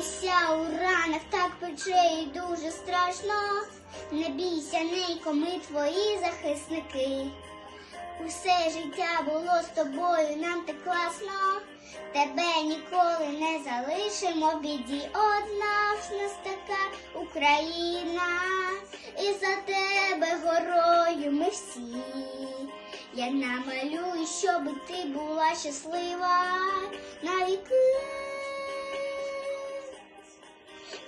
Вся у ранах так пече і дуже страшно. Не бійся, нейко, ми твої захисники. Усе життя було з тобою, нам так класно. Тебе ніколи не залишимо біді. Одна ж нас така Україна, і за тебе горою ми всі. Я намалюю, щоб ти була щаслива навіки.